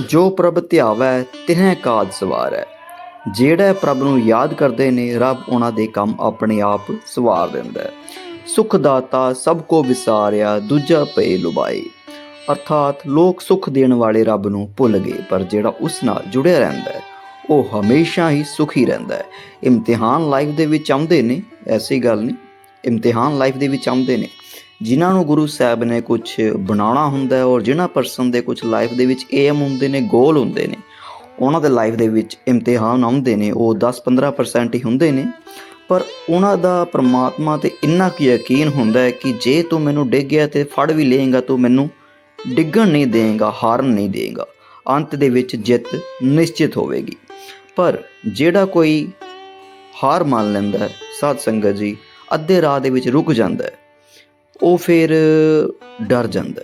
ਜੋ ਪ੍ਰਭ ਧਿਆਵੈ ਤਿਨੈ ਕਾਜ ਸਵਾਰੈ। ਜਿਹੜਾ ਪ੍ਰਭ ਨੂੰ ਯਾਦ ਕਰਦੇ ਨੇ, ਰੱਬ ਉਹਨਾਂ ਦੇ ਕੰਮ ਆਪਣੇ ਆਪ ਸਵਾਰ ਦਿੰਦਾ ਹੈ। ਸੁਖ ਦਾਤਾ ਸਭ ਕੋ ਵਿਸਾਰਿਆ, ਦੂਜਾ ਪਏ ਲੁਬਾਈ ਅਰਥਾਤ ਲੋਕ ਸੁਖ ਦੇਣ ਵਾਲੇ ਰੱਬ ਨੂੰ ਭੁੱਲ ਗਏ, ਪਰ ਜਿਹੜਾ ਉਸ ਨਾਲ ਜੁੜਿਆ ਰਹਿੰਦਾ ਹੈ, ਉਹ ਹਮੇਸ਼ਾ ਹੀ ਸੁਖੀ ਰਹਿੰਦਾ ਹੈ। ਇਮਤਿਹਾਨ ਲਾਈਫ ਦੇ ਵਿੱਚ ਆਉਂਦੇ ਨੇ, ਐਸੀ ਗੱਲ ਨਹੀਂ। ਇਮਤਿਹਾਨ ਲਾਈਫ ਦੇ ਵਿੱਚ ਆਉਂਦੇ ਨੇ। ਜਿਨ੍ਹਾਂ ਨੂੰ ਗੁਰੂ ਸਾਹਿਬ ਨੇ ਕੁਝ ਬਣਾਉਣਾ ਹੁੰਦਾ ਔਰ ਜਿਨ੍ਹਾਂ ਪਰਸਨ ਦੇ ਕੁਝ ਲਾਈਫ ਦੇ ਵਿੱਚ ਏਮ ਹੁੰਦੇ ਨੇ ਗੋਲ ਹੁੰਦੇ ਨੇ, ਉਹਨਾਂ ਦੇ ਲਾਈਫ ਦੇ ਵਿੱਚ ਇਮਤਿਹਾਨ ਆਉਂਦੇ ਨੇ, ਉਹ 10-15% ਹੀ ਹੁੰਦੇ ਨੇ। ਪਰ ਉਹਨਾਂ ਦਾ ਪ੍ਰਮਾਤਮਾ ਤੇ ਇੰਨਾ ਕੁ ਯਕੀਨ ਹੁੰਦਾ ਹੈ ਕਿ ਜੇ ਤੂੰ ਮੈਨੂੰ ਡਿੱਗ ਗਿਆ ਤੇ ਫੜ ਵੀ ਲਏਗਾ, ਤੂੰ ਮੈਨੂੰ ਡਿੱਗਣ ਨਹੀਂ ਦੇਗਾ ਹਾਰਨ ਨਹੀਂ ਦੇਗਾ ਅੰਤ ਦੇ ਵਿੱਚ ਜਿੱਤ ਨਿਸ਼ਚਿਤ ਹੋਵੇਗੀ। ਪਰ ਜਿਹੜਾ ਕੋਈ ਹਾਰ ਮੰਨ ਲੈਂਦਾ ਹੈ, ਸਾਧ ਸੰਗਤ ਜੀ, ਅੱਧੇ ਰਾਹ ਦੇ ਵਿੱਚ ਰੁਕ ਜਾਂਦਾ ਹੈ ਉਹ ਫਿਰ ਡਰ ਜਾਂਦਾ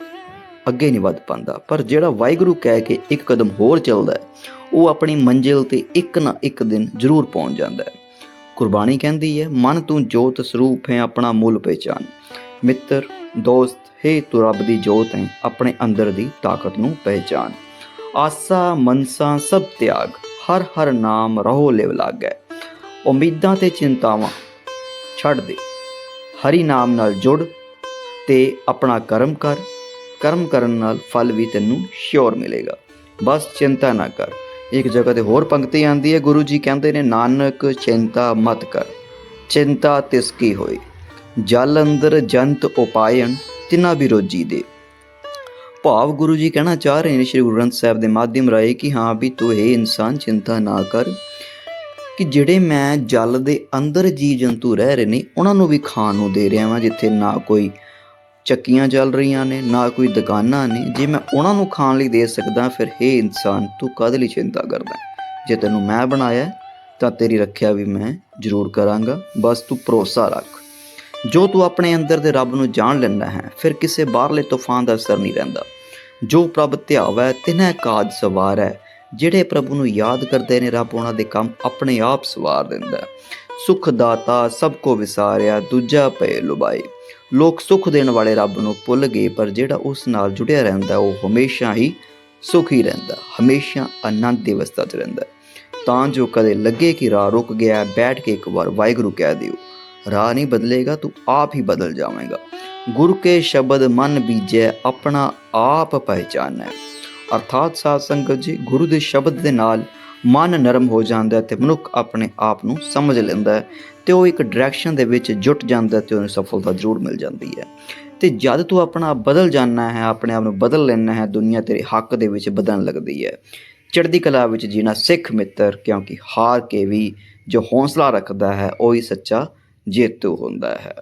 ਅੱਗੇ ਨਹੀਂ ਵੱਧ ਪਾਉਂਦਾ। ਪਰ ਜਿਹੜਾ ਵਾਹਿਗੁਰੂ ਕਹਿ ਕੇ ਇੱਕ ਕਦਮ ਹੋਰ ਚੱਲਦਾ ਉਹ ਆਪਣੀ ਮੰਜ਼ਿਲ ਤੇ ਇੱਕ ਨਾ ਇੱਕ ਦਿਨ ਜ਼ਰੂਰ ਪਹੁੰਚ ਜਾਂਦਾ ਹੈ। ਕੁਰਬਾਨੀ ਕਹਿੰਦੀ ਹੈ, ਮਨ ਤੂੰ ਜੋਤ ਸਰੂਪ ਹੈ, ਆਪਣਾ ਮੁੱਲ ਪਹਿਚਾਨ। ਮਿੱਤਰ, ਦੋਸਤ, ਹੈ ਤੂੰ ਰੱਬ ਦੀ ਜੋਤ ਹੈ, ਆਪਣੇ ਅੰਦਰ ਦੀ ਤਾਕਤ ਨੂੰ ਪਹਿਚਾਨ। ਆਸਾ, ਮਨਸਾ, ਸਭ ਤਿਆਗ, ਹਰ ਹਰ ਨਾਮ ਰਹੋ ਲਿਵ ਲਾਗੈ। ਉਮੀਦਾਂ ਤੇ ਚਿੰਤਾਵਾਂ ਛੱਡ ਦੇ। ਹਰੀ ਨਾਮ ਨਾਲ ਜੁੜ ਤੇ ਆਪਣਾ ਕਰਮ ਕਰ, ਕਰਮ ਕਰਨ ਨਾਲ ਫਲ ਵੀ ਤੈਨੂੰ ਸ਼ੋਰ ਮਿਲੇਗਾ। ਬਸ ਚਿੰਤਾ ਨਾ ਕਰ। ਇੱਕ ਜਗ੍ਹਾ ਤੇ ਹੋਰ ਪੰਕਤੀ ਆਂਦੀ ਹੈ, ਗੁਰੂ ਜੀ ਕਹਿੰਦੇ ਨੇ, ਨਾਨਕ, ਚਿੰਤਾ ਮਤ ਕਰ। ਚਿੰਤਾ ਤਿਸ ਕੀ ਹੋਈ ਜਲ ਅੰਦਰ ਜੰਤ ਉਪਾਇਨ ਤਿਨਾ ਵੀ ਰੋਜੀ ਦੇ। ਭਾਵ ਗੁਰੂ ਜੀ ਕਹਿਣਾ ਚਾਹ ਰਹੇ ਨੇ, ਸ੍ਰੀ ਗੁਰੂ ਗ੍ਰੰਥ ਸਾਹਿਬ ਦੇ ਮਾਧਿਅਮ ਰਾਹੀਂ ਕਿ ਹਾਂ ਵੀ ਤੂੰ ਇਹ ਇਨਸਾਨ ਚਿੰਤਾ ਨਾ ਕਰ ਕਿ ਜਿਹੜੇ ਮੈਂ ਜਲ ਦੇ ਅੰਦਰ ਜੀ ਜੰਤੂ ਰਹਿ ਰਹੇ ਨੇ, ਉਹਨਾਂ ਨੂੰ ਵੀ ਖਾਣ ਨੂੰ ਦੇ ਰਿਹਾ ਵਾਂ, ਜਿੱਥੇ ਨਾ ਕੋਈ ਚੱਕੀਆਂ ਚੱਲ ਰਹੀਆਂ ਨੇ, ਨਾ ਕੋਈ ਦੁਕਾਨਾਂ ਨੇ। ਜੇ ਮੈਂ ਉਹਨਾਂ ਨੂੰ ਖਾਣ ਲਈ ਦੇ ਸਕਦਾ, ਫਿਰ ਹੇ ਇਨਸਾਨ, ਤੂੰ ਕਾਹਦੇ ਲਈ ਚਿੰਤਾ ਕਰਦਾ? ਜੇ ਤੈਨੂੰ ਮੈਂ ਬਣਾਇਆ ਤਾਂ ਤੇਰੀ ਰੱਖਿਆ ਵੀ ਮੈਂ ਜ਼ਰੂਰ ਕਰਾਂਗਾ। ਬਸ ਤੂੰ ਭਰੋਸਾ ਰੱਖ। ਜੋ ਤੂੰ ਆਪਣੇ ਅੰਦਰ ਦੇ ਰੱਬ ਨੂੰ ਜਾਣ ਲੈਂਦਾ ਹੈ, ਫਿਰ ਕਿਸੇ ਬਾਹਰਲੇ ਤੂਫਾਨ ਦਾ ਅਸਰ ਨਹੀਂ ਰਹਿੰਦਾ। ਜੋ ਪ੍ਰਭ ਧਿਆਵੈ ਤਿਨੈ ਕਾਜ ਸਵਾਰ ਹੈ। ਜਿਹੜੇ ਪ੍ਰਭੂ ਨੂੰ ਯਾਦ ਕਰਦੇ ਨੇ, ਰੱਬ ਉਹਨਾਂ ਦੇ ਕੰਮ ਆਪਣੇ ਆਪ ਸਵਾਰ ਦਿੰਦਾ ਸੁਖ ਦਾਤਾ ਸਭ ਕੋ ਵਿਸਾਰਿਆ, ਦੂਜਾ ਪਏ ਲੁਬਾਈ ਲੋਕ ਸੁਖ ਦੇਣ ਵਾਲੇ ਰੱਬ ਨੂੰ ਭੁੱਲ ਗਏ, ਪਰ ਜਿਹੜਾ ਉਸ ਨਾਲ ਜੁੜਿਆ ਰਹਿੰਦਾ, ਉਹ ਹਮੇਸ਼ਾ ਹੀ ਸੁਖੀ ਰਹਿੰਦਾ, ਹਮੇਸ਼ਾ ਆਨੰਦ ਦੀ ਅਵਸਥਾ 'ਚ ਰਹਿੰਦਾ। ਤਾਂ ਜੋ ਕਦੇ ਲੱਗੇ ਕਿ ਰਾਹ ਰੁਕ ਗਿਆ, ਬੈਠ ਕੇ ਇੱਕ ਵਾਰ ਵਾਹਿਗੁਰੂ ਕਹਿ ਦਿਓ, ਰਾਹ ਨਹੀਂ ਬਦਲੇਗਾ, ਤੂੰ ਆਪ ਹੀ ਬਦਲ ਜਾਵੇਂਗਾ। ਗੁਰੂ ਕੇ ਸ਼ਬਦ ਮਨ ਬੀਜੈ, ਆਪਣਾ ਆਪ ਪਹਿਚਾਨੈ। ਅਰਥਾਤ ਸਾਧ ਸੰਗਤ ਜੀ, ਗੁਰੂ ਦੇ ਸ਼ਬਦ ਦੇ ਨਾਲ ਮਨ ਨਰਮ ਹੋ ਜਾਂਦਾ ਹੈ ਤੇ ਮਨੁੱਖ ਆਪਣੇ ਆਪ ਨੂੰ ਸਮਝ ਲੈਂਦਾ ਹੈ ਤੇ ਉਹ ਇੱਕ ਡਾਇਰੈਕਸ਼ਨ ਦੇ ਵਿੱਚ ਜੁਟ ਜਾਂਦਾ ਹੈ ਤੇ ਉਹਨੂੰ ਸਫਲਤਾ ਜ਼ਰੂਰ ਮਿਲ ਜਾਂਦੀ ਹੈ। ਤੇ ਜਦ ਤੂੰ ਆਪਣਾ ਆਪ ਬਦਲ ਜਾਣਾ ਹੈ, ਆਪਣੇ ਆਪ ਨੂੰ ਬਦਲ ਲੈਣਾ ਹੈ, ਦੁਨੀਆ ਤੇਰੇ ਹੱਕ ਦੇ ਵਿੱਚ ਬਦਲਣ ਲੱਗਦੀ ਹੈ। ਚੜ੍ਹਦੀ ਕਲਾ ਵਿੱਚ ਜੀਣਾ ਸਿੱਖ ਮਿੱਤਰ, ਕਿਉਂਕਿ ਹਾਰ ਕੇ ਵੀ ਜੋ ਹੌਸਲਾ ਰੱਖਦਾ ਹੈ, ਉਹ ਹੀ ਸੱਚਾ ਜੇਤੂ ਹੁੰਦਾ ਹੈ।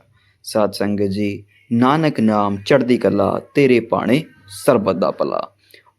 ਸਾਧ ਸੰਗਤ ਜੀ, ਨਾਨਕ ਨਾਮ ਚੜ੍ਹਦੀ ਕਲਾ, ਤੇਰੇ ਪਾਣੇ ਸਰਬਤ ਦਾ ਭਲਾ।